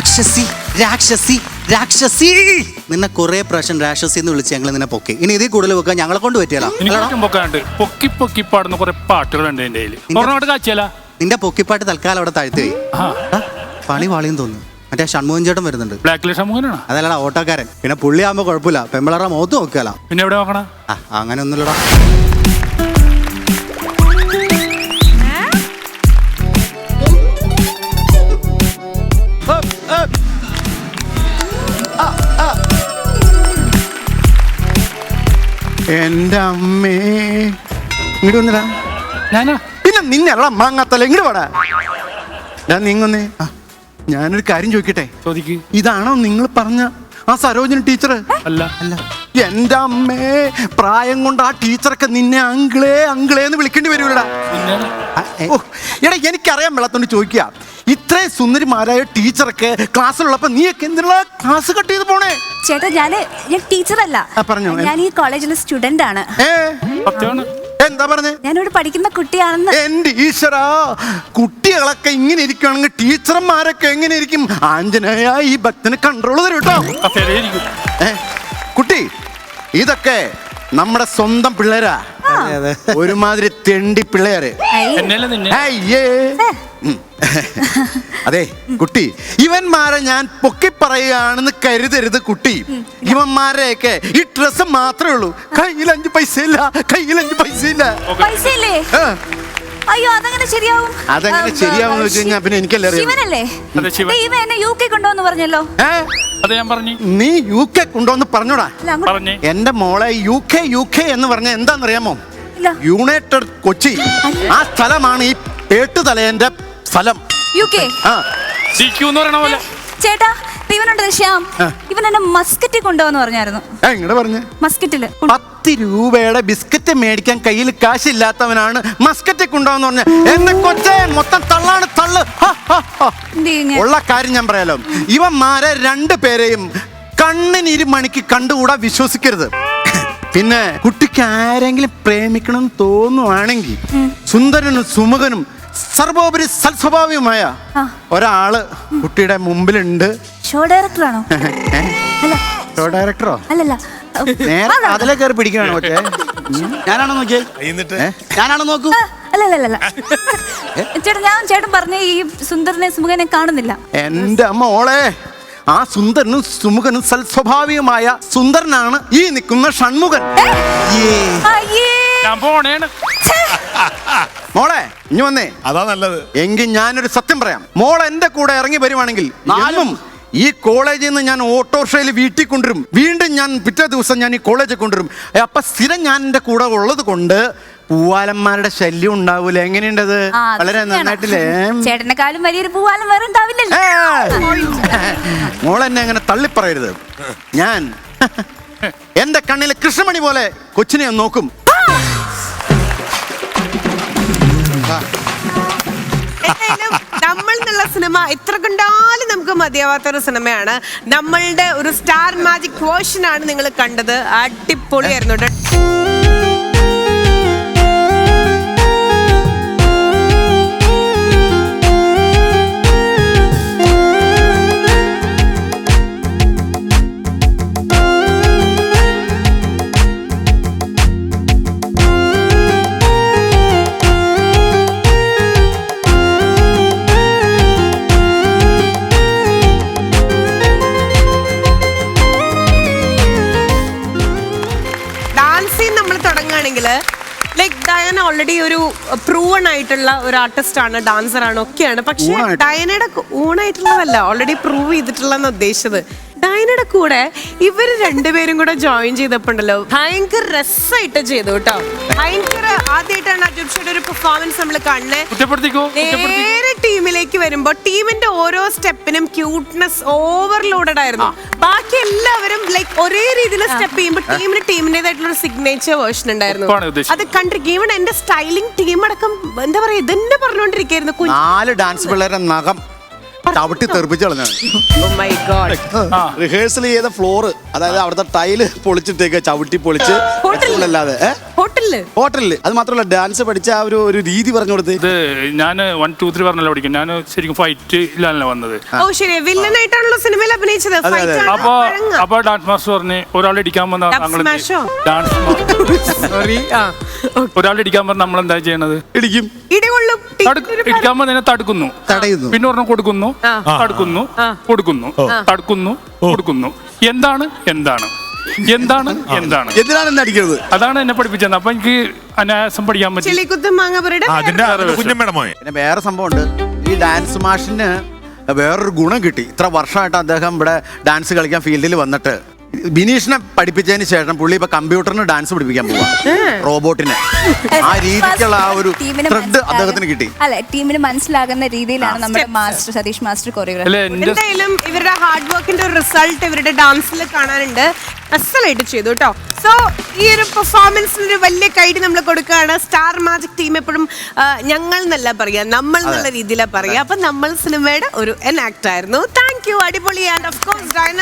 രാക്ഷസി രാക്ഷസി രാക്ഷസി. നിന്നെ കുറെ പ്രാവശ്യം രാക്ഷസി എന്ന് വിളിച്ച് ഞങ്ങൾ നിന്നെ പൊക്കി. ഇനി ഇതിൽ കൂടുതൽ വെക്കാൻ ഞങ്ങളെ കൊണ്ട് പറ്റിയല്ല. എനിക്ക് പൊക്കി പൊക്കി പാടുന്ന കുറെ പാട്ടുകളുണ്ട് എന്റെ കയ്യിൽ ഒരെണ്ണോട്ട് കാച്ചിയല്ല നിന്റെ പൊക്കിപ്പാട്ട് തൽക്കാലം അവിടെ താഴ്ത്തി പോയി ആ. ആ, പണി വാളിയും തോന്നുന്നു. മറ്റേ ഷൺമോഹൻ ചേട്ടൻ വരുന്നുണ്ട്. ബ്ലാക്ക് അതല്ലടാ ഓട്ടോക്കാരൻ. പിന്നെ പുള്ളിയാകുമ്പോ കുഴപ്പമില്ല. പെമ്പിളറ മുഖത്ത് നോക്കിയാലോ. പിന്നെ എവിടെ നോക്കണ? അങ്ങനെ ഒന്നുമില്ലടാ ഇങ്ങോട്ട് വന്നിടാ. ഞാനാ? പിന്നെ നിന്നല്ല മാങ്ങാത്തല്ല ഇങ്ങോട്ട് വാടാ. ഞാൻ നീങ്ങുന്നേ. ഞാനൊരു കാര്യം ചോദിക്കട്ടെ? ചോദിക്ക്. ഇതാണോ നിങ്ങൾ പറഞ്ഞ ആ സരോജിനി ടീച്ചർ അല്ല. അല്ല. എന്റെ അമ്മേ പ്രായം കൊണ്ട് ആ ടീച്ചറൊക്കെ നിന്നെ അങ്കിളേ അങ്കിളേ എന്ന് വിളിക്കേണ്ടി ഓ, എടാ എനിക്കറിയാൻ മേളത്തോണ്ട് ചോദിക്കുക ഇത്രയും സുന്ദരിമാരായ ടീച്ചറൊക്കെ ക്ലാസ്സിലുള്ളപ്പോ നീയൊക്കെ എന്തിനുള്ള ക്ലാസ് കട്ട് ചെയ്ത് പോണേ? ചേട്ടാ ഞാൻ ഞാൻ ടീച്ചറല്ല. പറഞ്ഞോ. ഞാൻ ഈ കോളേജിലെ സ്റ്റുഡന്റ് ആണ് ഏ? സത്യമാണ്. എന്താ പറഞ്ഞേ? ഞാനിവിടെ പഠിക്കുന്ന കുട്ടിയാണെന്ന്. എന്റെ ഈശ്വരാ കുട്ടികളൊക്കെ ഇങ്ങനെ ഇരിക്കുകയാണെങ്കിൽ ടീച്ചർമാരൊക്കെ എങ്ങനെ ഇരിക്കും? ആഞ്ജനേയ ഈ ഭക്തന് കൺട്രോൾ തരും കേട്ടോ. ഏ, കുട്ടി ഇതൊക്കെ നമ്മുടെ സ്വന്തം പിള്ളേരാ. ഒരുമാതിരി തെണ്ടി പിള്ളേര്. നിന്നെ? അയ്യേ. അതെ കുട്ടി. ഇവന്മാരെ ഞാൻ പൊക്കി പറയുകയാണെന്ന് കരുതരുത് കുട്ടി. ഇവന്മാരെയൊക്കെ ഈ ഡ്രസ് മാത്രമേ ഉള്ളൂ. കയ്യിൽ അഞ്ച് പൈസ ഇല്ല കയ്യിൽ അഞ്ച് പൈസ ഇല്ല പൈസ ഇല്ലേ ആ, അയ്യോ അതങ്ങനെ ശരിയാവും? അതെങ്ങനെ ശരിയാവുമെന്ന് വെച്ച് കഴിഞ്ഞാൽ പിന്നെ എനിക്കല്ലേ അറിയാം. ശിവനല്ലേ? അതെ, ശിവൻ. ദേ, ഇവൻ എന്നെ യു കെ കൊണ്ടുവന്ന് പറഞ്ഞല്ലോ. ഏ? അത് ഞാൻ പറഞ്ഞു. നീ യു കെ കൊണ്ടുവന്ന് പറഞ്ഞോടാ. അല്ല അങ്ങോട്ട് പറഞ്ഞേ. എന്റെ മോളെ യു കെ യു കെ എന്ന് പറഞ്ഞ എന്താണെന്നറിയാമോ? ഇല്ല. യുണൈറ്റഡ് കൊച്ചി. ആ സ്ഥലമാണ് ഈ പേട്ടുതലയന്റെ സ്ഥലം യു കെ. ചേട്ടാ ദേ, ശ്യാം. ഇവൻ എന്നെ മസ്കറ്റിൽ കൊണ്ടുവന്ന് പറഞ്ഞായിരുന്നു. ഏ, ഇങ്ങട് പറഞ്ഞേ. മസ്കറ്റിൽ പത്ത് രൂപയുടെ ബിസ്ക്കറ്റ് മേടിക്കാൻ കയ്യിൽ കാശില്ലാത്തവനാണ് മസ്കറ്റ് കൊണ്ടുവന്ന് പറഞ്ഞ. എന്റെ കൊച്ചേ മൊത്തം തള്ളാണ് തള്ള്? ഉള്ള കാര്യം ഞാൻ പറയാലോ. ഇവന്മാരെ രണ്ടു പേരെയും കണ്ണിന് ഇരു മണിക്ക് കണ്ടുകൂടാ വിശ്വസിക്കരുത്. പിന്നെ കുട്ടിക്ക് ആരെങ്കിലും പ്രേമിക്കണം എന്ന് തോന്നുവാണെങ്കിൽ സുന്ദരനും സുമുഖനും സർവോപരി സൽസ്വഭാവിയുമായ ആ. ഒരാൾ കുട്ടിയുടെ മുമ്പിലുണ്ട്. ഷോ ഡയറക്ടറാണോ ആണോ? ഷോ ഡയറക്ടറോ അല്ലല്ല. നേരെ അതിലെ കയറി പിടിക്കുകയാണ് ഓക്കെ. ഞാനാണോ നോക്കിയേ? ഞാനാണോ നോക്കൂ? അല്ലല്ലല്ല അല്ല അല്ല ചേട്ടാ ഞാൻ ചേട്ടൻ പറഞ്ഞ ഈ സുന്ദരനെ സുമുഖനെ കാണുന്നില്ല. എന്റെ മോളെ ആ സുന്ദരനും സുമുഖനും സൽസ്വഭാവികമായ സുന്ദരനാണ് ഈ നിൽക്കുന്ന ഷൺമുഖൻ. മോളെ ഇനി വന്നേ. അതാ നല്ലത്. എങ്കിൽ ഞാനൊരു സത്യം പറയാം. മോൾ എന്റെ കൂടെ ഇറങ്ങി വരുവാണെങ്കിൽ നാലും ഈ കോളേജിൽ നിന്ന് ഞാൻ ഓട്ടോറിക്ഷയിൽ വീട്ടിൽ കൊണ്ടുവരും. വീണ്ടും ഞാൻ പിറ്റേ ദിവസം ഞാൻ ഈ കോളേജിൽ കൊണ്ടുവരും. അപ്പൊ സ്ഥിരം ഞാൻ എന്റെ കൂടെ ഉള്ളത് കൊണ്ട് പൂവാലന്മാരുടെ ശല്യം ഉണ്ടാവൂല. എങ്ങനെയുണ്ടത്? ആ, അത് വളരെ ശരിയാണ്. നന്നായിട്ടില്ലേ? ചേട്ടനെക്കാളും വലിയൊരു പൂവാലം വേറെ ഉണ്ടാവില്ലല്ലോ. മോളെന്നെ അങ്ങനെ തള്ളിപ്പറയരുത്. ഞാൻ എന്റെ കണ്ണിലെ കൃഷ്ണമണി പോലെ കൊച്ചിനെ ഒന്ന് നോക്കും. സിനിമ എത്ര കണ്ടാലും നമുക്ക് മതിയാവാത്ത ഒരു സിനിമയാണ്. നമ്മളുടെ ഒരു സ്റ്റാർ മാജിക് വേർഷൻ ആണ് നിങ്ങൾ കണ്ടത്. അടിപൊളിയായിരുന്നു കേട്ടോ. തുടങ്ങുകയാണെങ്കിൽ ലൈക് ഡയന ഓൾറെഡി ഒരു പ്രൂവൺ ആയിട്ടുള്ള ഒരു ആർട്ടിസ്റ്റ് ആണ് ഡാൻസർ ആണ് ഒക്കെയാണ്. പക്ഷെ. ഡയനയുടെ ഊണായിട്ടുള്ളതല്ല ഓൾറെഡി പ്രൂവ് ചെയ്തിട്ടുള്ളതെന്ന് ഉദ്ദേശിച്ചത്. ഡയനയുടെ കൂടെ ഇവർ രണ്ടുപേരും കൂടെ ജോയിൻ ചെയ്തപ്പോണ്ടല്ലോ ഭയങ്കര രസമായിട്ട് ചെയ്തു കേട്ടോ. ഭയങ്കര ആദ്യമായിട്ടാണ് അജുബ്ഷയുടെ ഒരു പെർഫോമൻസ് നമ്മൾ കാണുന്നത് നേരെ ടീമിലേക്ക് വരുമ്പോ ടീമിന്റെ ഓരോ സ്റ്റെപ്പിനും ക്യൂട്ട്നെസ് ഓവർലോഡഡ് ആയിരുന്നു. ബാക്കി എല്ലാവരും ലൈക്ക് ഒരേ രീതിയിൽ സ്റ്റെപ്പ് ചെയ്യുമ്പോൾ ടീമിന് ടീമിന്റേതായിട്ടുള്ള ഒരു സിഗ്നേച്ചർ വേർഷൻ ഉണ്ടായിരുന്നു അത് കണ്ടിരിക്കും ഈവൻ എന്റെ സ്റ്റൈലിംഗ് ടീം അടക്കം എന്താ പറയാ ഇതന്നെ പറഞ്ഞുകൊണ്ടിരിക്കുന്നു നാല് ഡാൻസ് പിള്ളേരുടെ നഖം ചവിട്ടി തെറിപ്പിച്ച് കളഞ്ഞാണ് മൈ ഗോഡ് റിഹേഴ്സൽ ചെയ്ത ഫ്ലോറ് അതായത് അവിടുത്തെ ടൈൽ പൊളിച്ചിട്ടേക്ക് ചവിട്ടി പൊളിച്ച്? അല്ലാതെ ഹോട്ടലിൽ? ഹോട്ടലിൽ അത് മാത്രമല്ല ഡാൻസ് പഠിച്ച ആ ഒരു ഒരു രീതി പറഞ്ഞു കൊടുത്ത്. ഇത് ഞാൻ വൺ ടു ത്രീ പറഞ്ഞല്ലോ പഠിക്കും ഞാൻ ശരിക്കും ഫൈറ്റ് ഇല്ലാണല്ലോ വന്നത്. ഓ ശരി. വില്ലനായിട്ടാണല്ലോ സിനിമയിൽ അഭിനയിച്ചത്. Fight ആണ്, അപ്പൊ പഴങ്ങ. അപ്പൊ ഡാൻസ് മാസ്റ്റർ പറഞ്ഞ് ഒരാൾ ഇടിക്കാൻ വന്ന Dub താങ്കൾ smash ഓ? Dance Sorry. ആ, okay. ഒരാൾ ഇടിക്കാൻ പറഞ്ഞ നമ്മൾ എന്താ ചെയ്യണത്? ഇടിക്കും. ഇടികൊള്ളും. തടുക്ക- ഇടിക്കാൻ പറഞ്ഞ തടുക്കുന്നു. തടയുന്നു. പിന്നെ ഒരെണ്ണം കൊടുക്കുന്നു. തടുക്കുന്നു. കൊടുക്കുന്നു. തടുക്കുന്നു. കൊടുക്കുന്നു. എന്താണ്? എന്താണ്? എന്താണ്? എന്താണ്? എന്തിനാണ് എന്നെ അടിക്കുന്നത് അതാണ് എന്നെ പഠിപ്പിച്ചത്. അപ്പൊ എനിക്ക് അനായാസം പഠിക്കാൻ പറ്റും. ചെളിക്കുത്തും മാങ്ങപുരയുടെ അതിന്റെ കുഞ്ഞമ്മയുടെ മോയെ പിന്നെ വേറെ സംഭവമുണ്ട്. ഈ ഡാൻസ് മാഷിന് വേറൊരു ഗുണം കിട്ടി. ഇത്ര വർഷമായിട്ട് അദ്ദേഹം ഇവിടെ ഡാൻസ് കളിക്കാൻ ഫീൽഡിൽ വന്നിട്ട്. ബിനീഷിനെ പഠിപ്പിച്ചതിന് ശേഷം പുള്ളി ഇപ്പൊ കമ്പ്യൂട്ടറിന് ഡാൻസ് പഠിപ്പിക്കാൻ പോവാ. റോബോട്ടിനെ. ആ രീതിക്കുള്ള ആ ഒരു ത്രെഡ് അദ്ദേഹത്തിന് കിട്ടി. അല്ലെ ടീമിന് മനസ്സിലാകുന്ന രീതിയിലാണ് നമ്മുടെ മാസ്റ്റർ സതീഷ് മാസ്റ്റർ കൊറിയോഗ്രാഫി അല്ലെ എന്റെ എന്തായാലും ഇവരുടെ ഹാർഡ് വർക്കിന്റെ ഒരു റിസൾട്ട് ഇവരുടെ ഡാൻസിൽ കാണാനുണ്ട്. അസലായിട്ട് ചെയ്തു കേട്ടോ സോ ഈ ഒരു പെർഫോമൻസിന് ഒരു വലിയ കൈഡി നമ്മൾ കൊടുക്കുകയാണ്. സ്റ്റാർ മാജിക് ടീം എപ്പോഴും ഞങ്ങൾ എന്നല്ല പറയാ നമ്മൾ എന്നുള്ള രീതിയിലാണ് പറയാ അപ്പൊ നമ്മൾ സിനിമയുടെ ഒരു എൻ ആക്ട് ആയിരുന്നു. താങ്ക് യു അടിപൊളി ആൻഡ് ഓഫ് കോഴ്സ് ഡൈന